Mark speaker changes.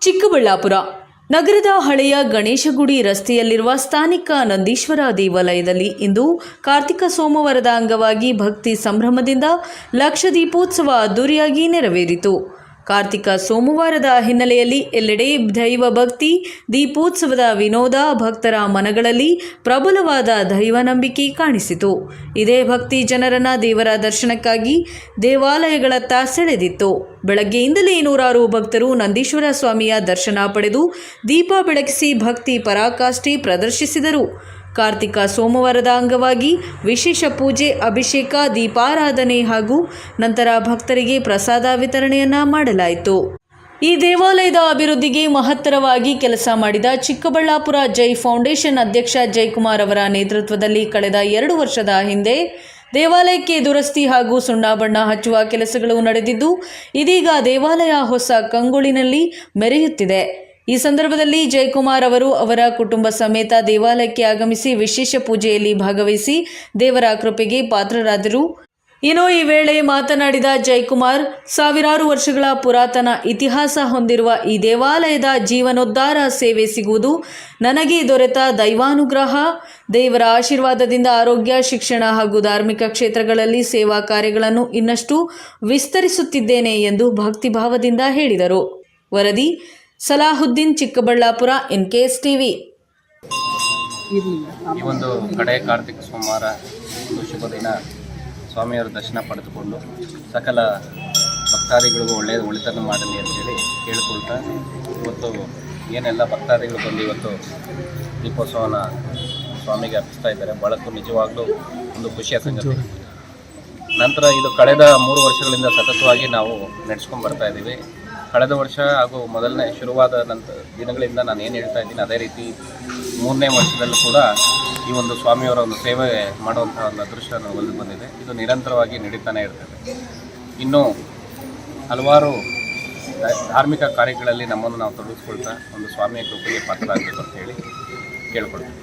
Speaker 1: ಚಿಕ್ಕಬಳ್ಳಾಪುರ. ನಗರದ ಹಳೆಯ ಗಣೇಶಗುಡಿ ರಸ್ತೆಯಲ್ಲಿರುವ ಸ್ಥಾನಿಕ ನಂದೀಶ್ವರ ದೇವಾಲಯದಲ್ಲಿ ಇಂದು ಕಾರ್ತಿಕ ಸೋಮವಾರದ ಅಂಗವಾಗಿ ಭಕ್ತಿ ಸಂಭ್ರಮದಿಂದ ಲಕ್ಷ ದೀಪೋತ್ಸವ ಅದ್ದೂರಿಯಾಗಿ ನೆರವೇರಿತು. ಕಾರ್ತಿಕ ಸೋಮವಾರದ ಹಿನ್ನೆಲೆಯಲ್ಲಿ ಎಲ್ಲೆಡೆ ದೈವ ಭಕ್ತಿ, ದೀಪೋತ್ಸವದ ವಿನೋದ, ಭಕ್ತರ ಮನಗಳಲ್ಲಿ ಪ್ರಬಲವಾದ ದೈವ ನಂಬಿಕೆ ಕಾಣಿಸಿತು. ಇದೇ ಭಕ್ತಿ ಜನರನ್ನ ದೇವರ ದರ್ಶನಕ್ಕಾಗಿ ದೇವಾಲಯಗಳತ್ತ ಸೆಳೆದಿತ್ತು. ಬೆಳಗ್ಗೆಯಿಂದಲೇ ನೂರಾರು ಭಕ್ತರು ನಂದೀಶ್ವರ ಸ್ವಾಮಿಯ ದರ್ಶನ ಪಡೆದು ದೀಪ ಬೆಳಗಿಸಿ ಭಕ್ತಿ ಪರಾಕಾಷ್ಠೆ ಪ್ರದರ್ಶಿಸಿದರು. ಕಾರ್ತಿಕ ಸೋಮವಾರದ ಅಂಗವಾಗಿ ವಿಶೇಷ ಪೂಜೆ, ಅಭಿಷೇಕ, ದೀಪಾರಾಧನೆ ಹಾಗೂ ನಂತರ ಭಕ್ತರಿಗೆ ಪ್ರಸಾದ ವಿತರಣೆಯನ್ನ ಮಾಡಲಾಯಿತು. ಈ ದೇವಾಲಯದ ಅಭಿವೃದ್ಧಿಗೆ ಮಹತ್ತರವಾಗಿ ಕೆಲಸ ಮಾಡಿದ ಚಿಕ್ಕಬಳ್ಳಾಪುರ ಜೈ ಫೌಂಡೇಶನ್ ಅಧ್ಯಕ್ಷ ಜಯಕುಮಾರ್ ಅವರ ನೇತೃತ್ವದಲ್ಲಿ ಕಳೆದ ಎರಡು ವರ್ಷದ ಹಿಂದೆ ದೇವಾಲಯಕ್ಕೆ ದುರಸ್ತಿ ಹಾಗೂ ಸುಣ್ಣಬಣ್ಣ ಹಚ್ಚುವ ಕೆಲಸಗಳು ನಡೆದಿದ್ದು, ಇದೀಗ ದೇವಾಲಯ ಹೊಸ ಕಂಗುಳಿನಲ್ಲಿ ಮೆರೆಯುತ್ತಿದೆ. ಈ ಸಂದರ್ಭದಲ್ಲಿ ಜಯಕುಮಾರ್ ಅವರು ಅವರ ಕುಟುಂಬ ಸಮೇತ ದೇವಾಲಯಕ್ಕೆ ಆಗಮಿಸಿ ವಿಶೇಷ ಪೂಜೆಯಲ್ಲಿ ಭಾಗವಹಿಸಿ ದೇವರ ಕೃಪೆಗೆ ಪಾತ್ರರಾದರು. ಇನ್ನು ಈ ವೇಳೆ ಮಾತನಾಡಿದ ಜಯಕುಮಾರ್, ಸಾವಿರಾರು ವರ್ಷಗಳ ಪುರಾತನ ಇತಿಹಾಸ ಹೊಂದಿರುವ ಈ ದೇವಾಲಯದ ಜೀವನೋದ್ಧಾರ ಸೇವೆ ಸಿಗುವುದು ನನಗೆ ದೊರೆತ ದೈವಾನುಗ್ರಹ. ದೇವರ ಆಶೀರ್ವಾದದಿಂದ ಆರೋಗ್ಯ, ಶಿಕ್ಷಣ ಹಾಗೂ ಧಾರ್ಮಿಕ ಕ್ಷೇತ್ರಗಳಲ್ಲಿ ಸೇವಾ ಕಾರ್ಯಗಳನ್ನು ಇನ್ನಷ್ಟು ವಿಸ್ತರಿಸುತ್ತಿದ್ದೇನೆ ಎಂದು ಭಕ್ತಿಭಾವದಿಂದ ಹೇಳಿದರು. ವರದಿ ಸಲಾಹುದ್ದೀನ್ ಚಿಕ್ಕಬಳ್ಳಾಪುರ, ಎನ್ಕೆಎಸ್ ಟಿವಿ.
Speaker 2: ಈ ಒಂದು ಕಡೆ ಕಾರ್ತಿಕ ಸೋಮವಾರ ಶುಭ ದಿನ. ಸ್ವಾಮಿಯವರ ದರ್ಶನ ಪಡೆದುಕೊಂಡು ಸಕಲ ಭಕ್ತಾದಿಗಳಿಗೂ ಒಳ್ಳೆಯದು ಒಳಿತನ್ನು ಮಾಡಲಿ ಅಂತೇಳಿ ಕೇಳಿಕೊಳ್ತಾ, ಇವತ್ತು ಏನೆಲ್ಲ ಭಕ್ತಾದಿಗಳು ಬಂದು ಇವತ್ತು ದೀಪೋತ್ಸವನ ಸ್ವಾಮಿಗೆ ಅರ್ಪಿಸ್ತಾ ಇದ್ದಾರೆ ಬಳಕು ನಿಜವಾಗ್ಲೂ ಒಂದು ಖುಷಿಯ ಸಂಗತಿ. ನಂತರ ಇದು ಕಳೆದ ಮೂರು ವರ್ಷಗಳಿಂದ ಸತತವಾಗಿ ನಾವು ನಡೆಸ್ಕೊಂಡು ಬರ್ತಾ ಇದ್ದೀವಿ. ಕಳೆದ ವರ್ಷ ಹಾಗೂ ಮೊದಲನೇ ಶುರುವಾದ ನಂತರ ದಿನಗಳಿಂದ ನಾನು ಏನು ಹೇಳ್ತಾ ಇದ್ದೀನಿ, ಅದೇ ರೀತಿ ಮೂರನೇ ವರ್ಷದಲ್ಲೂ ಕೂಡ ಈ ಒಂದು ಸ್ವಾಮಿಯವರ ಒಂದು ಸೇವೆ ಮಾಡುವಂಥ ಒಂದು ಅದೃಷ್ಟ ಒಲಿದು ಬಂದಿದೆ. ಇದು ನಿರಂತರವಾಗಿ ನಡೀತಾನೆ ಇರ್ತದೆ. ಇನ್ನು ಹಲವಾರು ಧಾರ್ಮಿಕ ಕಾರ್ಯಗಳಲ್ಲಿ ನಮ್ಮನ್ನು ನಾವು ತೊಡಗಿಸ್ಕೊಳ್ತಾ ಒಂದು ಸ್ವಾಮಿಯ ಕೃಪೆಗೆ ಪಾತ್ರರಾಗಬೇಕು ಅಂತ ಹೇಳಿ ಕೇಳ್ಕೊಳ್ತೀನಿ.